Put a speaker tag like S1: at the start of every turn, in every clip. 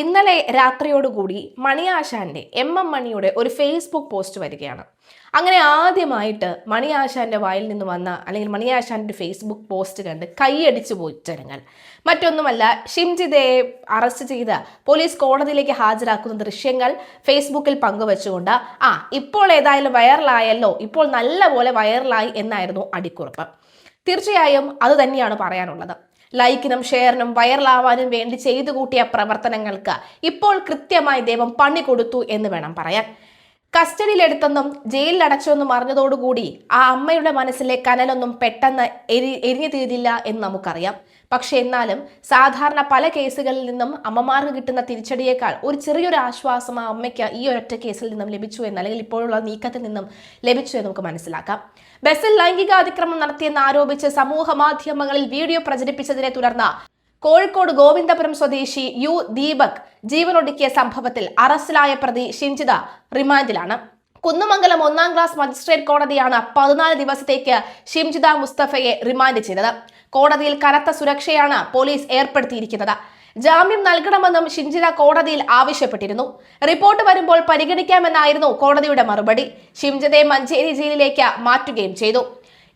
S1: ഇന്നലെ രാത്രിയോടുകൂടി മണിയാശാന്റെ M M മണിയുടെ ഒരു ഫേസ്ബുക്ക് പോസ്റ്റ് വരികയാണ്. അങ്ങനെ ആദ്യമായിട്ട് മണിയാശാന്റെ വായിൽ നിന്ന് വന്ന അല്ലെങ്കിൽ മണിയാശാന്റെ ഫേസ്ബുക്ക് പോസ്റ്റ് കണ്ട് കൈയടിച്ചു പോയി ജനങ്ങൾ. മറ്റൊന്നുമല്ല ഷിംജിതയെ അറസ്റ്റ് ചെയ്ത് പോലീസ് കോടതിയിലേക്ക് ഹാജരാക്കുന്ന ദൃശ്യങ്ങൾ ഫേസ്ബുക്കിൽ പങ്കുവച്ചുകൊണ്ട് ആ ഇപ്പോൾ ഏതായാലും വൈറലായല്ലോ ഇപ്പോൾ നല്ലപോലെ വൈറലായി എന്നായിരുന്നു അടിക്കുറിപ്പ്. തീർച്ചയായും അത് തന്നെയാണ് പറയാനുള്ളത്. ലൈക്കിനും ഷെയറിനും വൈറലാവാനും വേണ്ടി ചെയ്തു കൂട്ടിയ പ്രവർത്തനങ്ങൾക്ക് ഇപ്പോൾ കൃത്യമായി ദൈവം പണി കൊടുത്തു എന്ന് വേണം പറയാൻ. കസ്റ്റഡിയിലെടുത്തെന്നും ജയിലിൽ അടച്ചുവെന്നും അറിഞ്ഞതോടുകൂടി ആ അമ്മയുടെ മനസ്സിലെ കനലൊന്നും പെട്ടെന്ന് എരി എരിഞ്ഞു തീരില്ല എന്ന് നമുക്കറിയാം. പക്ഷെ എന്നാലും സാധാരണ പല കേസുകളിൽ നിന്നും അമ്മമാർക്ക് കിട്ടുന്ന തിരിച്ചടിയേക്കാൾ ഒരു ചെറിയൊരു ആശ്വാസം ആ അമ്മയ്ക്ക് ഈ ഒരൊറ്റ കേസിൽ നിന്നും ലഭിച്ചു എന്ന് അല്ലെങ്കിൽ ഇപ്പോഴുള്ള നീക്കത്തിൽ നിന്നും ലഭിച്ചു എന്ന് നമുക്ക് മനസ്സിലാക്കാം. ബസ്സിൽ ലൈംഗിക അതിക്രമം നടത്തിയെന്ന് ആരോപിച്ച് സമൂഹ മാധ്യമങ്ങളിൽ വീഡിയോ പ്രചരിപ്പിച്ചതിനെ തുടർന്ന് കോഴിക്കോട് ഗോവിന്ദപുരം സ്വദേശി യു ദീപക് ജീവനൊടുക്കിയ സംഭവത്തിൽ അറസ്റ്റിലായ പ്രതി ഷിഞ്ചിത റിമാൻഡിലാണ്. കുന്നമംഗലം ഒന്നാം ക്ലാസ് മജിസ്ട്രേറ്റ് കോടതിയാണ് പതിനാല് ദിവസത്തേക്ക് ഷിംജിത മുസ്തഫയെ റിമാൻഡ് ചെയ്തത്. കോടതിയിൽ കനത്ത സുരക്ഷയാണ് പോലീസ് ഏർപ്പെടുത്തിയിരിക്കുന്നത്. ജാമ്യം നൽകണമെന്നും ഷിംജിത കോടതിയിൽ ആവശ്യപ്പെട്ടിരുന്നു. റിപ്പോർട്ട് വരുമ്പോൾ പരിഗണിക്കാമെന്നായിരുന്നു കോടതിയുടെ മറുപടി. ഷിംജിതയെ മഞ്ചേരി ജയിലിലേക്ക് മാറ്റുകയും ചെയ്തു.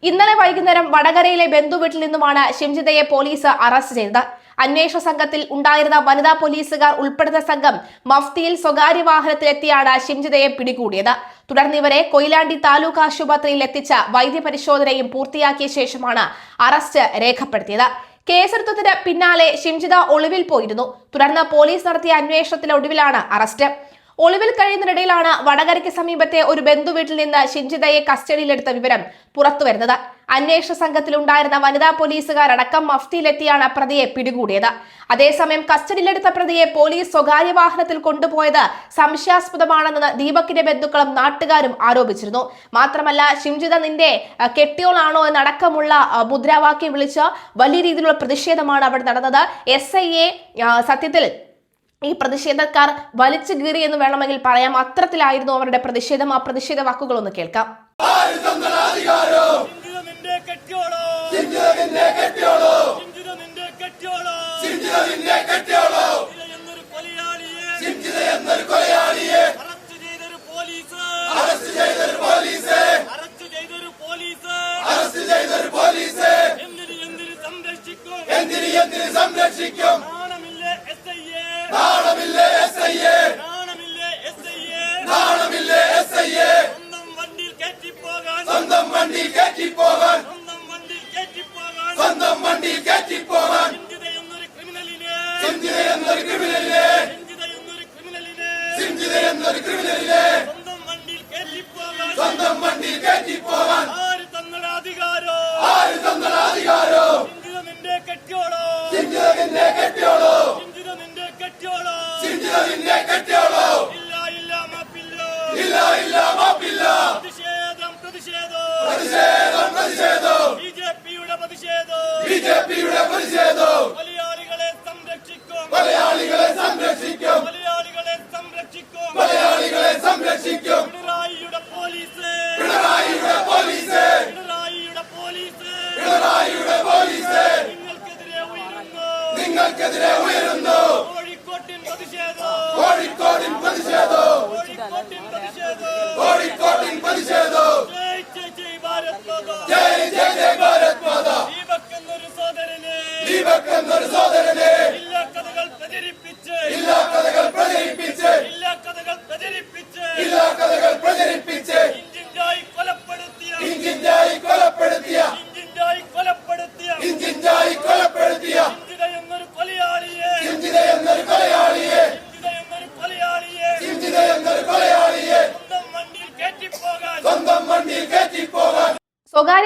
S1: ഇന്നലെ വൈകുന്നേരം വടകരയിലെ ബന്ധുവീട്ടിൽ നിന്നുമാണ് ഷിംജിതയെ പോലീസ് അറസ്റ്റ് ചെയ്തത്. അന്വേഷണ സംഘത്തിൽ ഉണ്ടായിരുന്ന വനിതാ പോലീസുകാർ ഉൾപ്പെടുന്ന സംഘം മഫ്തിയിൽ സ്വകാര്യ വാഹനത്തിലെത്തിയാണ് ഷിംജിതയെ പിടികൂടിയത്. തുടർന്ന് ഇവരെ കൊയിലാണ്ടി താലൂക്ക് ആശുപത്രിയിൽ എത്തിച്ച വൈദ്യപരിശോധനയും പൂർത്തിയാക്കിയ ശേഷമാണ് അറസ്റ്റ് രേഖപ്പെടുത്തിയത്. കേസെടുത്തതിന് പിന്നാലെ ഷിംജിത ഒളിവിൽ പോയിരുന്നു. തുടർന്ന് പോലീസ് നടത്തിയ അന്വേഷണത്തിന് ഒടുവിലാണ് അറസ്റ്റ്. ഒളിവിൽ കഴിയുന്നതിനിടയിലാണ് വടകരയ്ക്ക് സമീപത്തെ ഒരു ബന്ധുവീട്ടിൽ നിന്ന് ഷിഞ്ചിതയെ കസ്റ്റഡിയിലെടുത്ത വിവരം പുറത്തു വരുന്നത് അന്വേഷണ സംഘത്തിലുണ്ടായിരുന്ന വനിതാ പോലീസുകാരടക്കം മഫ്തിയിലെത്തിയാണ് പ്രതിയെ പിടികൂടിയത്. അതേസമയം കസ്റ്റഡിയിലെടുത്ത പ്രതിയെ പോലീസ് സ്വകാര്യ വാഹനത്തിൽ കൊണ്ടുപോയത് സംശയാസ്പദമാണെന്ന് ദീപക്കിന്റെ ബന്ധുക്കളും നാട്ടുകാരും ആരോപിച്ചിരുന്നു. മാത്രമല്ല ഷിംജിത നിന്റെ കെട്ടിയോളാണോ എന്നടക്കമുള്ള മുദ്രാവാക്യം വിളിച്ച് വലിയ രീതിയിലുള്ള പ്രതിഷേധമാണ് അവിടെ നടന്നത്. എസ് ഐ എ സത്യത്തിൽ ഈ പ്രതിഷേധക്കാർ വലിച്ചു കീറി എന്ന് വേണമെങ്കിൽ പറയാം. അത്തരത്തിലായിരുന്നു അവരുടെ പ്രതിഷേധം. ആ പ്രതിഷേധ വാക്കുകളൊന്ന് കേൾക്കാം.
S2: നിന്റെ കെട്ടിയോളോ. നിന്നെ നിന്റെ കെട്ടിയോളോ. ചിന്തിത നിന്റെ കെട്ടിയോളോ. എന്നൊരു കൊലയാളിയെ. ചിന്തിത എന്നൊരു കൊലയാളിയെ. അറസ്റ്റ് ചെയ്തൊരു പോലീസ്. അറസ്റ്റ് ചെയ്തൊരു പോലീസ്. അറസ്റ്റ് ചെയ്തൊരു പോലീസ്. അറസ്റ്റ് ചെയ്തൊരു പോലീസ്. എന്തിന് എന്തിന് സംരക്ഷിക്കും? എന്തിന് എന്തിന് സംരക്ഷിക്കും? നാണമില്ലേ എസ് ഐ എ. നാണമില്ലേ എസ് ഐ എ. നാണമില്ലേ എസ് ഐ എ. നാണമില്ലേ എസ് ഐ എ. സ്വന്തം വണ്ടിയിൽ സ്വന്തം വണ്ടിയിൽ കയറ്റിപ്പോകാൻ. സ്വന്തം വണ്ടിയിൽ കയറ്റിപ്പോകാൻ. സ്വന്തം വണ്ടിയിൽ പോവാൻ ചിന്തിത എന്നൊരു ക്രിമിനലിനെ. ചിന്തിത എന്നൊരു ക്രിമിനലിനെ. സ്വന്തം മണ്ണിൽ കയറ്റിപ്പോകാൻ സ്വന്തം ആര് തന്നട അധികാരോ? ആര് തന്നട അധികാരോ? ചിന്തിത നിന്റെ കെട്ടിയോളോ? ചിന്തിത നിന്റെ കെട്ടിയോളോ? ചിന്തിത നിന്റെ കെട്ടിയോളോ? ചിന്തിത നിന്റെ കെട്ടിയോളോ ഇല്ല ഇല്ല മാപ്പില്ല ഇല്ല ഇല്ല മാപ്പില്ല പ്രതിഷേധം പ്രതിഷേധം പ്രതിഷേധം പ്രതിഷേധം ബി ജെ പിയുടെ പ്രതിഷേധം ബി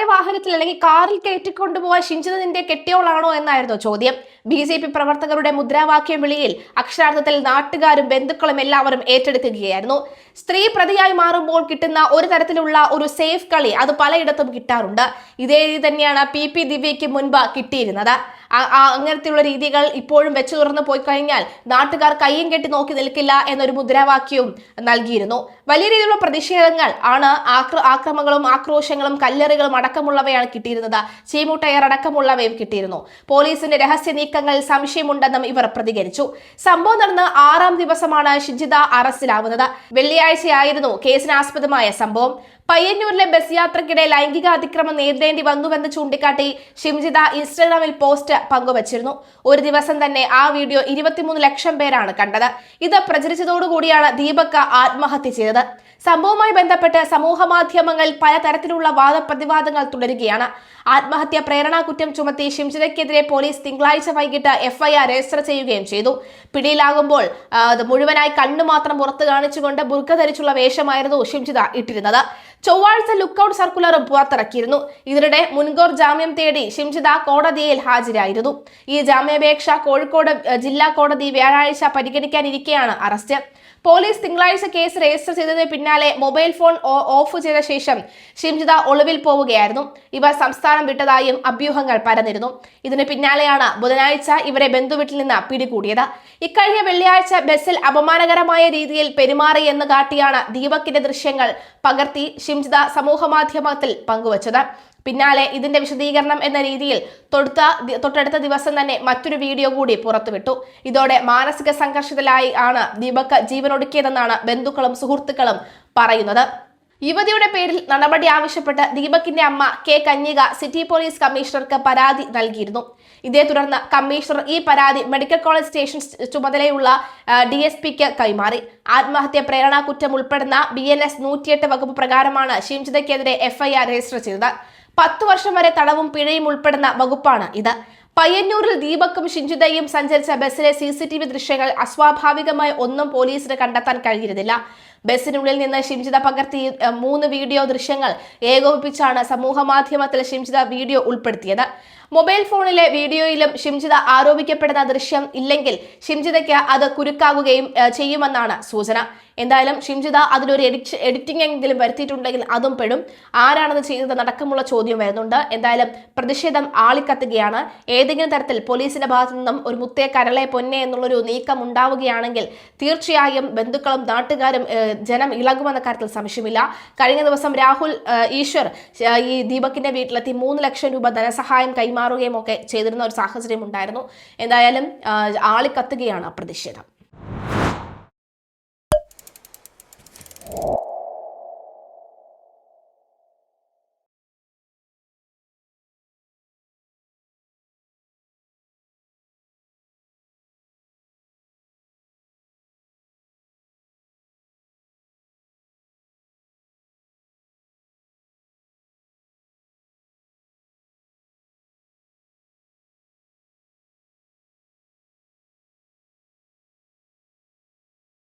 S1: വാഹനത്തിൽ അല്ലെങ്കിൽ കാറിൽ കയറ്റിക്കൊണ്ടുപോകാൻ നിന്റെ കെട്ടിയോളാണോ എന്നായിരുന്നു ചോദ്യം. ബി ജെ പി പ്രവർത്തകരുടെ മുദ്രാവാക്യം വിളിയിൽ അക്ഷരാർത്ഥത്തിൽ നാട്ടുകാരും ബന്ധുക്കളും എല്ലാവരും ഏറ്റെടുക്കുകയായിരുന്നു. സ്ത്രീ പ്രതിയായി മാറുമ്പോൾ കിട്ടുന്ന ഒരു തരത്തിലുള്ള ഒരു സേഫ് കളി അത് പലയിടത്തും കിട്ടാറുണ്ട്. ഇതേ രീതി തന്നെയാണ് പി പി ദിവ്യയ്ക്ക് മുൻപ് കിട്ടിയിരുന്നത്. അങ്ങനത്തെയുള്ള രീതികൾ ഇപ്പോഴും വെച്ചു തുറന്ന് പോയി കഴിഞ്ഞാൽ നാട്ടുകാർ കയ്യും കെട്ടി നോക്കി നിൽക്കില്ല എന്നൊരു മുദ്രാവാക്യവും നൽകിയിരുന്നു. വലിയ രീതിയിലുള്ള പ്രതിഷേധങ്ങൾ ആണ് ആക്ര ആക്രമങ്ങളും ആക്രോശങ്ങളും കല്ലെറികളും അടക്കമുള്ളവയാണ് കിട്ടിയിരുന്നത്. ചീമുട്ടയർ അടക്കമുള്ളവയും കിട്ടിയിരുന്നു. പോലീസിന്റെ രഹസ്യ നീക്കങ്ങൾ സംശയമുണ്ടെന്നും ഇവർ പ്രതികരിച്ചു. സംഭവം നടന്ന് ആറാം ദിവസമാണ് ഷിജിത അറസ്റ്റിലാവുന്നത്. വെള്ളിയാഴ്ചയായിരുന്നു കേസിനാസ്പദമായ സംഭവം. പയ്യന്നൂരിലെ ബസ് യാത്രക്കിടെ ലൈംഗിക അതിക്രമം നേരിടേണ്ടി വന്നുവെന്ന് ചൂണ്ടിക്കാട്ടി ഷിംജിത ഇൻസ്റ്റഗ്രാമിൽ പോസ്റ്റ് പങ്കുവച്ചിരുന്നു. ഒരു ദിവസം തന്നെ ആ വീഡിയോ ഇരുപത്തിമൂന്ന് ലക്ഷം പേരാണ് കണ്ടത്. ഇത് പ്രചരിച്ചതോടുകൂടിയാണ് ദീപക് ആത്മഹത്യ ചെയ്തത്. സംഭവവുമായി ബന്ധപ്പെട്ട് സമൂഹ മാധ്യമങ്ങളിൽ പലതരത്തിലുള്ള വാദപ്രതിവാദങ്ങൾ തുടരുകയാണ്. ആത്മഹത്യ പ്രേരണാ കുറ്റം ചുമത്തി ഷിംജിതയ്ക്കെതിരെ പോലീസ് തിങ്കളാഴ്ച വൈകിട്ട് എഫ്ഐആർ രജിസ്റ്റർ ചെയ്യുകയും ചെയ്തു. പിടിയിലാകുമ്പോൾ മുഴുവനായി കണ്ണു മാത്രം പുറത്ത് കാണിച്ചുകൊണ്ട് ബുർഖ ധരിച്ചുള്ള വേഷമായിരുന്നു ഷിംജിത ഇട്ടിരുന്നത്. ചൊവ്വാഴ്ച ലുക്കൌട്ട് സർക്കുലറും പുറത്തിറക്കിയിരുന്നു. ഇതിനിടെ മുൻകൂർ ജാമ്യം തേടി ഷിംജിത കോടതിയിൽ ഹാജരായിരുന്നു. ഈ ജാമ്യാപേക്ഷ കോഴിക്കോട് ജില്ലാ കോടതി വ്യാഴാഴ്ച പരിഗണിക്കാനിരിക്കെയാണ് അറസ്റ്റ്. പോലീസ് തിങ്കളാഴ്ച കേസ് രജിസ്റ്റർ ചെയ്തതിന് പിന്നാലെ മൊബൈൽ ഫോൺ ഓഫ് ചെയ്ത ശേഷം ഷിംജിത ഒളിവിൽ പോവുകയായിരുന്നു. ഇവർ സംസ്ഥാനം വിട്ടതായും അഭ്യൂഹങ്ങൾ പരന്നിരുന്നു. ഇതിന് പിന്നാലെയാണ് ബുധനാഴ്ച ഇവരെ ബന്ധുവീട്ടിൽ നിന്ന് പിടികൂടിയത്. ഇക്കഴിഞ്ഞ വെള്ളിയാഴ്ച ബസ്സിൽ അപമാനകരമായ രീതിയിൽ പെരുമാറിയെന്ന് കാട്ടിയാണ് ദീപക്കിന്റെ ദൃശ്യങ്ങൾ പകർത്തി ഷിംജിത സമൂഹമാധ്യമത്തിൽ പങ്കുവച്ചത്. പിന്നാലെ ഇതിന്റെ വിശദീകരണം എന്ന രീതിയിൽ തൊടുത്ത തൊട്ടടുത്ത ദിവസം തന്നെ മറ്റൊരു വീഡിയോ കൂടി പുറത്തുവിട്ടു. ഇതോടെ മാനസിക സംഘർഷത്തിലായി ആണ് ദീപക് ജീവനൊടുക്കിയതെന്നാണ് ബന്ധുക്കളും സുഹൃത്തുക്കളും പറയുന്നത്. യുവതിയുടെ പേരിൽ നടപടി ആവശ്യപ്പെട്ട് ദീപകിന്റെ അമ്മ കെ കന്യക സിറ്റി പോലീസ് കമ്മീഷണർക്ക് പരാതി നൽകിയിരുന്നു. ഇതേ തുടർന്ന് കമ്മീഷണർ ഈ പരാതി മെഡിക്കൽ കോളേജ് സ്റ്റേഷൻ ചുമതലയുള്ള ഡി എസ് പിക്ക് കൈമാറി. ആത്മഹത്യ പ്രേരണാ കുറ്റം ഉൾപ്പെടുന്ന ബി എൻ എസ് നൂറ്റിയെട്ട് വകുപ്പ് പ്രകാരമാണ് ഷിംജിതയ്ക്കെതിരെ എഫ്ഐആർ രജിസ്റ്റർ ചെയ്തത്. പത്ത് വർഷം വരെ തടവും പിഴയും ഉൾപ്പെടുന്ന വകുപ്പാണ് ഇത്. പയ്യന്നൂരിൽ ദീപക്കും ഷിഞ്ചിതയും സഞ്ചരിച്ച ബസ്സിലെ സി സി ടി വി ദൃശ്യങ്ങൾ അസ്വാഭാവികമായി ഒന്നും പോലീസിന് കണ്ടെത്താൻ കഴിഞ്ഞിരുന്നില്ല. ബസ്സിനുള്ളിൽ നിന്ന് ഷിംജിത പകർത്തി മൂന്ന് വീഡിയോ ദൃശ്യങ്ങൾ ഏകോപിപ്പിച്ചാണ് സമൂഹ മാധ്യമത്തിൽ ഷിംജിത വീഡിയോ ഉൾപ്പെടുത്തിയത്. മൊബൈൽ ഫോണിലെ വീഡിയോയിലും ഷിംജിത ആരോപിക്കപ്പെടുന്ന ദൃശ്യം ഇല്ലെങ്കിൽ ഷിംജിതയ്ക്ക് അത് കുരുക്കാകുകയും ചെയ്യുമെന്നാണ് സൂചന. എന്തായാലും ഷിംജിത അതിലൊരു എഡിറ്റ് എഡിറ്റിംഗ് എങ്കിലും വരുത്തിയിട്ടുണ്ടെങ്കിൽ അതും പെടും. ആരാണത് ചെയ്തത് അടക്കമുള്ള ചോദ്യം വരുന്നുണ്ട്. എന്തായാലും പ്രതിഷേധം ആളിക്കത്തുകയാണ്. ഏതെങ്കിലും തരത്തിൽ പോലീസിന്റെ ഭാഗത്തു നിന്നും ഒരു മുത്തേ കരളെ പൊന്നെ എന്നുള്ളൊരു നീക്കം ഉണ്ടാവുകയാണെങ്കിൽ തീർച്ചയായും ബന്ധുക്കളും നാട്ടുകാരും ജനം ഇളകുമെന്ന കാര്യത്തിൽ സംശയമില്ല. കഴിഞ്ഞ ദിവസം രാഹുൽ ഈശ്വർ ഈ ദീപകിന്റെ വീട്ടിലെത്തി മൂന്ന് ലക്ഷം രൂപ ധനസഹായം കൈമാറുകയും ഒക്കെ ചെയ്തിരുന്ന ഒരു സാഹചര്യം ഉണ്ടായിരുന്നു. എന്തായാലും ആളിക്കത്തുകയാണ് പ്രതിഷേധം.